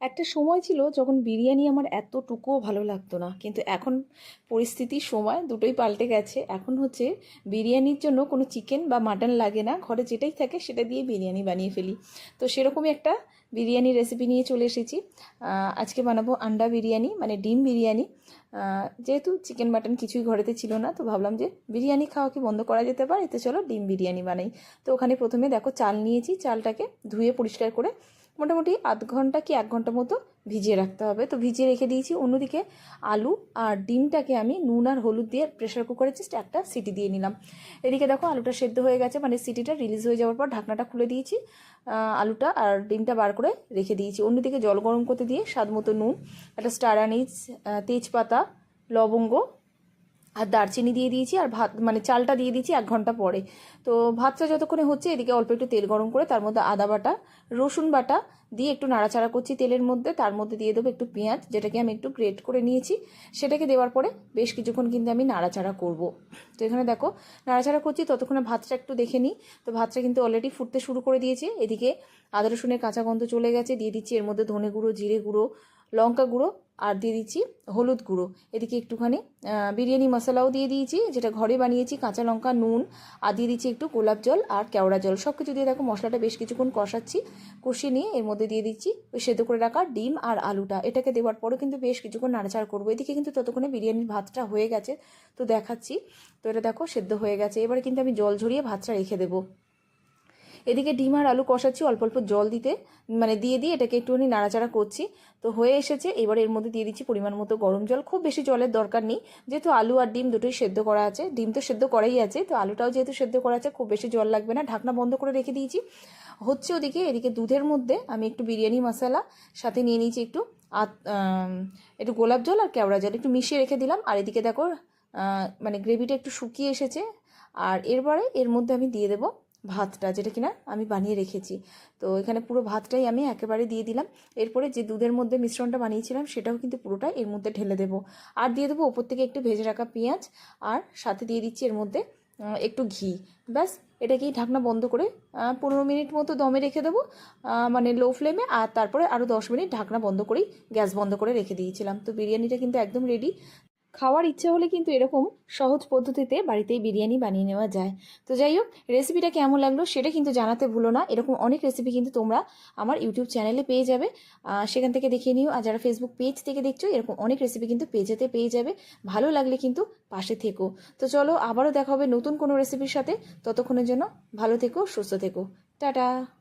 একটা সময় ছিল যখন বিরিয়ানি আমার এতটুকুও ভালো লাগতো না। কিন্তু এখন পরিস্থিতির সময় দুটোই পাল্টে গেছে। এখন হচ্ছে বিরিয়ানির জন্য কোনো চিকেন বা মাটন লাগে না। ঘরে যেটাই থাকে সেটা দিয়ে বিরিয়ানি বানিয়ে ফেলি। তো সেরকমই একটা বিরিয়ানি রেসিপি নিয়ে চলে এসেছি। আজকে বানাবো আন্ডা বিরিয়ানি মানে ডিম বিরিয়ানি। যেহেতু চিকেন মাটন কিছুই ঘরেতে ছিল না, তো ভাবলাম যে বিরিয়ানি খাওয়া কি বন্ধ করা যেতে পারে? তো চলো ডিম বিরিয়ানি বানাই। তো ওখানে প্রথমে দেখো চাল নিয়েছি। চালটাকে ধুয়ে পরিষ্কার করে মোটামুটি আধ ঘণ্টা কি এক ঘণ্টা মতো ভিজিয়ে রাখতে হবে। তো ভিজিয়ে রেখে দিয়েছি। অন্যদিকে আলু আর ডিমটাকে আমি নুন আর হলুদ দিয়ে প্রেশার কুকারে জাস্ট একটা সিটি দিয়ে নিলাম। এদিকে দেখো আলুটা সেদ্ধ হয়ে গেছে মানে সিটিটা রিলিজ হয়ে যাওয়ার পর ঢাকনাটা খুলে দিয়েছি। আলুটা আর ডিমটা বার করে রেখে দিয়েছি। অন্যদিকে জল গরম করতে দিয়ে স্বাদ মতো নুন একটা স্টার আহ, তেজপাতা লবঙ্গ আর দারচিনি দিয়ে দিয়েছি আর ভাত মানে চালটা দিয়ে দিয়েছি এক ঘণ্টা পরে। তো ভাতটা যতক্ষণে হচ্ছে এদিকে অল্প একটু তেল গরম করে তার মধ্যে আদা বাটা, রসুন বাটা দিয়ে একটু নাড়াচাড়া করছি তেলের মধ্যে। তার মধ্যে দিয়ে দেবো একটু পেঁয়াজ, যেটাকে আমি একটু গ্রেট করে নিয়েছি। সেটাকে দেওয়ার পরে বেশ কিছুক্ষণ কিন্তু আমি নাড়াচাড়া করব। তো এখানে দেখো, নাড়াচাড়া করছি, ততক্ষণে ভাতটা একটু দেখে নিই। তো ভাতটা কিন্তু অলরেডি ফুটতে শুরু করে দিয়েছে। এদিকে আদা রসুনের কাঁচা গন্ধ চলে গেছে, দিয়ে দিচ্ছি এর মধ্যে ধনে গুঁড়ো, জিরে গুঁড়ো লঙ্কা গুঁড়ো আর দিয়ে দিচ্ছি হলুদ গুঁড়ো। এদিকে একটুখানি বিরিয়ানি মশলাও দিয়ে দিয়েছি, যেটা ঘরে বানিয়েছি, কাঁচা লঙ্কা, নুন, আর দিয়ে দিচ্ছি একটু গোলাপ জল আর কেওড়া জল। সব কিছু দিয়ে দেখো মশলাটা বেশ কিছুক্ষণ কষাচ্ছি, কষিয়ে নিয়ে এর মধ্যে দিয়ে দিচ্ছি ওই সেদ্ধ করে রাখা ডিম আর আলুটা। এটাকে দেওয়ার পরেও কিন্তু বেশ কিছুক্ষণ নাড়াচাড়া করব। এদিকে কিন্তু ততক্ষণে বিরিয়ানির ভাতটা হয়ে গেছে, তো দেখাচ্ছি। তো এটা দেখো সেদ্ধ হয়ে গেছে। এবারে কিন্তু আমি জল ঝরিয়ে ভাতটা রেখে দেবো। এদিকে ডিম আর আলু কষাচ্ছি, অল্প অল্প জল দিতে মানে দিয়ে দিয়ে এটাকে একটুখানি নাড়াচাড়া করছি। তো হয়ে এসেছে, এবার এর মধ্যে দিয়ে দিচ্ছি পরিমাণ মতো গরম জল। খুব বেশি জলের দরকার নেই, যেহেতু আলু আর ডিম দুটোই সেদ্ধ করা আছে, ডিম তো সেদ্ধ করাই আছে, তো আলুটাও যেহেতু সেদ্ধ করা আছে, খুব বেশি জল লাগবে না, ঢাকনা বন্ধ করে রেখে দিয়েছি। হচ্ছে ওদিকে, এদিকে দুধের মধ্যে আমি একটু বিরিয়ানি মশলা, সাথে নিয়ে নিয়েছি একটু আত একটু গোলাপ জল আর কেওড়া জল, একটু মিশিয়ে রেখে দিলাম। আর এদিকে দেখো মানে গ্রেভিটা একটু শুকিয়ে এসেছে, আর এরপরে এর মধ্যে আমি দিয়ে দেবো ভাতটা, যেটা কিনা আমি বানিয়ে রেখেছি। তো এখানে পুরো ভাতটাই আমি একেবারে দিয়ে দিলাম। এরপরে যে দুধের মধ্যে মিশ্রণটা বানিয়েছিলাম, সেটাও কিন্তু পুরোটা এর মধ্যে ঢেলে দেবো। আর দিয়ে দেবো ওপর থেকে একটু ভেজে রাখা পেঁয়াজ, আর সাথে দিয়ে দিচ্ছি এর মধ্যে একটু ঘি। ব্যাস, এটাকেই ঢাকনা বন্ধ করে পনেরো মিনিট মতো দমে রেখে দেবো মানে লো ফ্লেমে আর তারপরে আরও দশ মিনিট ঢাকনা বন্ধ করেই গ্যাস বন্ধ করে রেখে দিয়েছিলাম। তো বিরিয়ানিটা কিন্তু একদম রেডি খাওয়ার ইচ্ছে হলে কিন্তু এরকম সহজ পদ্ধতিতে বাড়িতেই বিরিয়ানি বানিয়ে নেওয়া যায়। তো যাই হোক রেসিপিটা কেমন লাগল সেটা কিন্তু জানাতে ভুলো না। এরকম অনেক রেসিপি কিন্তু তোমরা আমার ইউটিউব চ্যানেলে পেয়ে যাবে। সেখান থেকে দেখে নিও। আর যারা ফেসবুক পেজ থেকে দেখছ, এরকম অনেক রেসিপি কিন্তু পেজেতে পেয়ে যাবে। ভালো লাগলে কিন্তু পাশে থেকো। তো চলো, আবারও দেখা হবে নতুন কোনো রেসিপির সাথে। ততক্ষণের জন্য ভালো থেকো, সুস্থ থেকো। টাটা!